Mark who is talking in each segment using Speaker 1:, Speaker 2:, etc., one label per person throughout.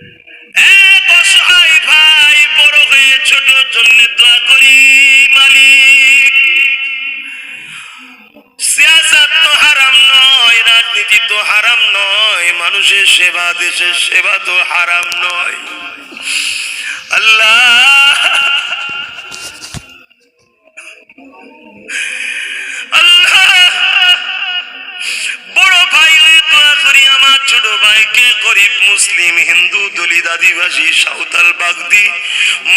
Speaker 1: Thank you.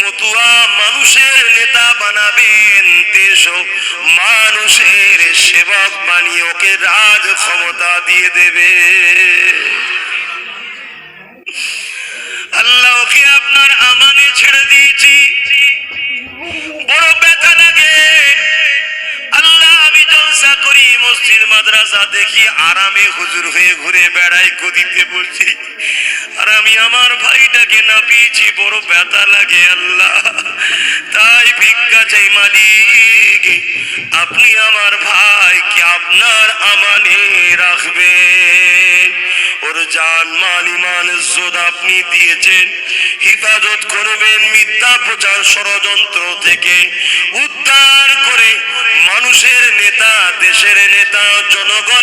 Speaker 1: Matua মানুষের নেতা বানাবেন দেশ মানুষের সেবক বানিয়ে ওকে রাজ ক্ষমতা দিয়ে দেবে। আল্লাহ, ওকে আপনার আমানে ছেড়ে দিয়েছি। বড় ব্যথা লাগে। আল্লাহ, আমি জলসা করি, মসজিদ, মাদ্রাসা দেখি, আরামে হুজুর হয়ে ঘুরে বেড়াই গদিতে বলছি আর আমি আমার ভাইটাকে না পেয়েছি বড় ব্যথা লাগে আল্লাহ। তাই ভিক্ষা চাই মালিক, আপনি আমার ভাইকে আপনার আমানে রাখবেন। ওর জান, মাল, ইমান ইজ্জত আপনি দিয়েছেন। হিফাজত করবেন মিথ্যা প্রচার ষড়যন্ত্র থেকে। উদ্ধার করে মানুষের নেতা, দেশের নেতা জনগণের নেতা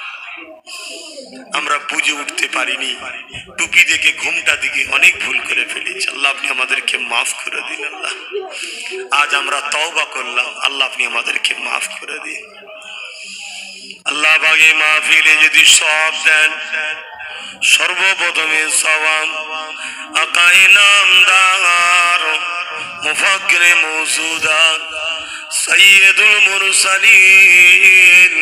Speaker 1: আমরা বুঝে উঠতে পারিনি। টুপি দেখে ঘুমটা দিকে অনেক ভুল করে ফেলেছি। আল্লাহ আপনি আমাদেরকে মাফ করে দিন, আল্লাহ। আজ আমরা তওবা করলাম। আল্লাহ আপনি আমাদেরকে মাফ করে দিন। আল্লাহ বাগে মাহফিলে যদি সব দেন, সর্বপ্রথমে সওয়াম আকাই নামদার মুফাকরে মৌসুদার সৈয়দুল মুরসালিন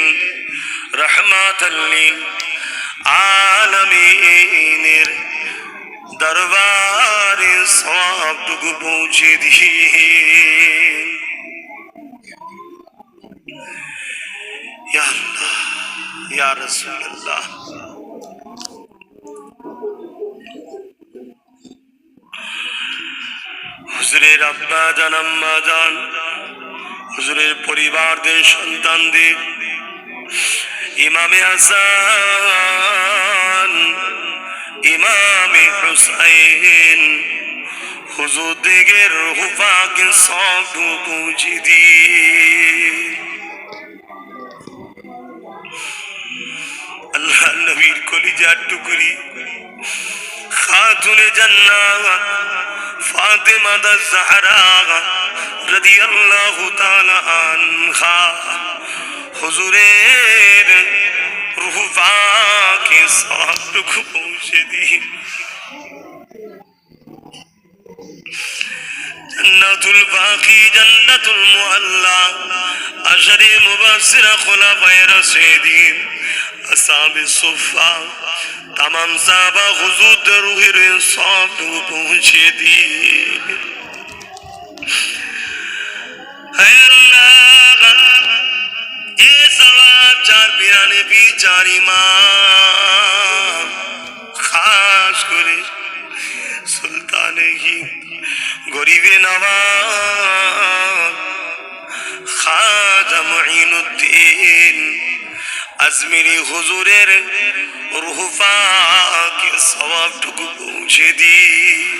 Speaker 1: রহমাতাল্লিল আলামিনের দরবারে সবটুকু পৌঁছে ইয়া রাসূলুল্লাহ। হুজুরের আব্বা জান আম্মা জান হুজুরের পরিবারদের সন্তানদের ইমামে হাসান, ইমামে হুসাইন, হুজুর দিগের হুফাকে সব পৌঁছে দিয়ে। আল্লাহ নবীর কলিজার টুকরি, খাতুনে জান্নাত, ফাতেমা দা জাহরা, রাদিয়াল্লাহু তাআলা আনহা। হুজুরের রূহ পাকে সবটুকু পৌঁছে দিন জান্নাতুল বাকি, জান্নাতুল মুআল্লা, আশরে মুবাসসিরা খুলাফায়ে রাশিদিন আসহাবে সুফা, তামাম সাহাবা হুজুর রুহের সব পৌঁছে দিয়ে হে চার ইমাম খাস করে সুলতানে হিন্দ গরিবে নবাব খাজা মুঈনুদ্দিন, আজমিরি হুজুরের রুহফাকে সবাবটুকু পৌঁছে দিই।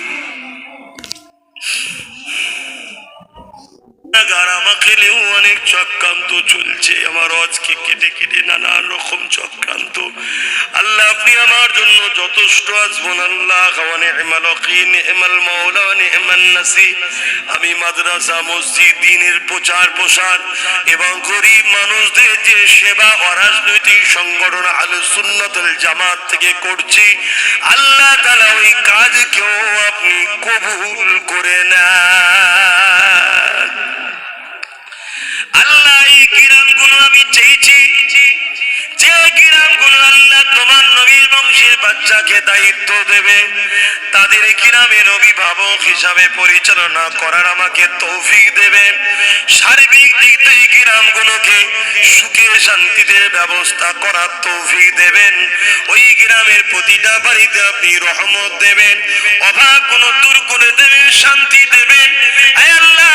Speaker 1: আমি মাদ্রাসা, মসজিদ, দিনের প্রচার, প্রসার এবং গরিব মানুষদের যে সেবা অরাজনৈতিক সংগঠন আল সুন্নতুল জামাত থেকে করছি, আল্লাহ তালা ওই কাজকেও আপনি কবুল করে নেন। আল্লাহ, এই কিরামগুলো আমি চেয়েছি। যে কিরামগুলো আল্লাহ তোমার নবীর বংশের বাচ্চাকে দায়িত্ব দেবে, তাদের গ্রামের অভিভাবক হিসাবে পরিচালনা করার আমাকে তৌফিক দেবেন সার্বিক দিক থেকে গ্রামগুলোকে সুখে শান্তিতে ব্যবস্থা করার তৌফিক দেবেন। ওই গ্রামের প্রতিটা বাড়িতে আপনি রহমত দেবেন, অভাব কোনো দূর করে দেবেন, শান্তি দেবেন। আল্লাহ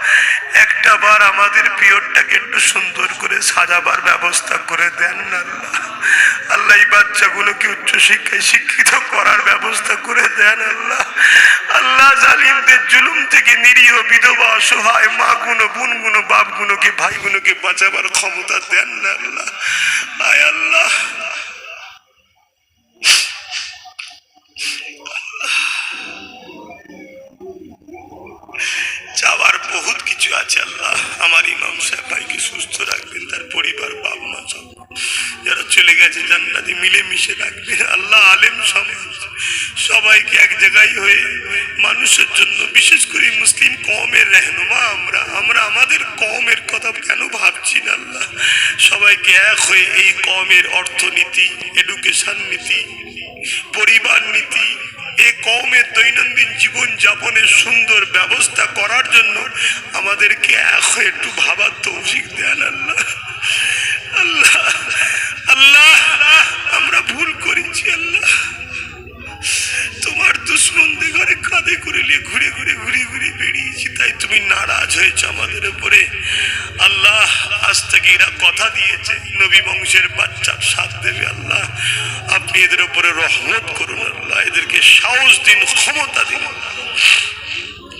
Speaker 1: একটা বার আমাদের পিয়রটাকে একটু সুন্দর করে সাজাবার ব্যবস্থা করে দেন আল্লাহ। আল্লাহ এই বাচ্চাগুলোকে উচ্চ শিক্ষায় শিক্ষিত করার ব্যবস্থা করে দেন আল্লাহ। আল্লাহ জালিমদের জুলুম থেকে নিরীহ বিধবা, অসহায় মা গুলো বোনগুলো বাপ গুলোকে ভাই গুলোকে বাঁচাবার ক্ষমতা দেন না আল্লাহ। আয় আল্লাহ চাওয়ার বহুত কিছু আছে আল্লাহ আমার ইমাম সাহেব ভাইকে সুস্থ রাখবেন তার পরিবার, বাপ, মা, সব। যারা চলে গেছে জান্নাতে মিলেমিশে রাখবেন আল্লাহ আলেম সমাজ সবাইকে এক জায়গায় হয়ে মানুষের জন্য, বিশেষ করে মুসলিম কমের রেহনুমা আমরা আমরা আমাদের কমের কথা কেন ভাবছি না আল্লাহ? সবাইকে এক হয়ে এই কমের অর্থনীতি এডুকেশন নীতি, পরিবার নীতি এ কমের দৈনন্দিন জীবন যাপনের সুন্দর ব্যবস্থা করার জন্য আমাদেরকে এখন একটু ভাবার তৌফিক দেন আল্লাহ। আল্লাহ আল্লাহ, আমরা ভুল করেছি আল্লাহ। তোমার দুশ্মনদের ঘরে কাঁধে করে নিয়ে ঘুরে ঘুরে ঘুরে ঘুরে বেরিয়েছি, তাই তুমি নারাজ হয়েছে আমাদের উপরে। আল্লাহ, আজ থেকে এরা কথা দিয়েছে, নবী বংশের বাচ্চার সাথ দেবে আল্লাহ। আপনি এদের উপরে রহমত করুন। এদেরকে সাহস দিন, ক্ষমতা দিন।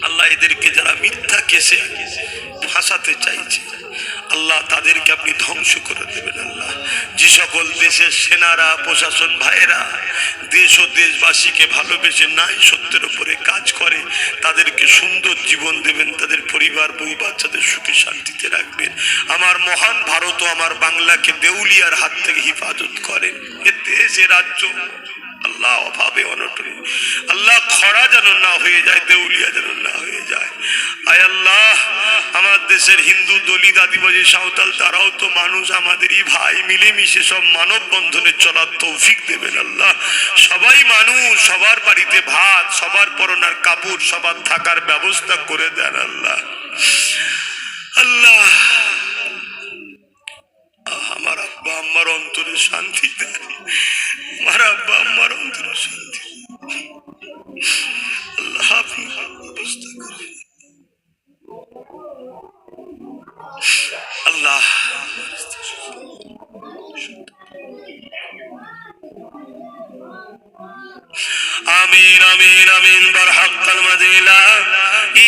Speaker 1: আল্লাহ এদেরকে যারা মিথ্যা কেসে ফাঁসাতে চাইছে, আল্লাহ তাদেরকে আপনি ধ্বংস করে দেবেন আল্লাহ। যে সকল দেশের সেনারা, প্রশাসন ভাইয়েরা দেশ ও দেশবাসীকে ভালোবেসে নাই সত্যের উপরে কাজ করে, তাদেরকে সুন্দর জীবন দেবেন, তাদের পরিবার, বউ, বাচ্চাদের সুখে শান্তিতে রাখবেন। আমার মহান ভারত ও আমার বাংলাকে দেউলিয়ার হাত থেকে হেফাজত করেন। এ দেশ, এ রাজ্য। আল্লাহ অভাবে আল্লাহ খরা যেন না হয়ে যায়, দেউলিয়া যেন না হয়ে যায়। আয় আল্লাহ, আমার দেশের হিন্দু সাঁওতাল, তারাও তো মানুষ, আমাদেরই ভাই, মিলেমিশে সব মানব বন্ধনে চলার তৌফিক দেবেন আল্লাহ। সবাই মানুষ, সবার বাড়িতে ভাত, সবার পরনার কাপড়, সবার থাকার ব্যবস্থা করে দেন আল্লাহ। আল্লাহ আমার আব্বা আম্মার অন্তরে শান্তি আমার আব্বা আম্মার অন্তরে শান্তি আল্লাহ আপনি ব্যবস্থা করেন। আল্লাহ আমিন আমিন আমিন বার হাক্কাল মাদিনা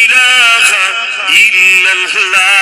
Speaker 1: ইলাহা ইল্লাল্লাহ।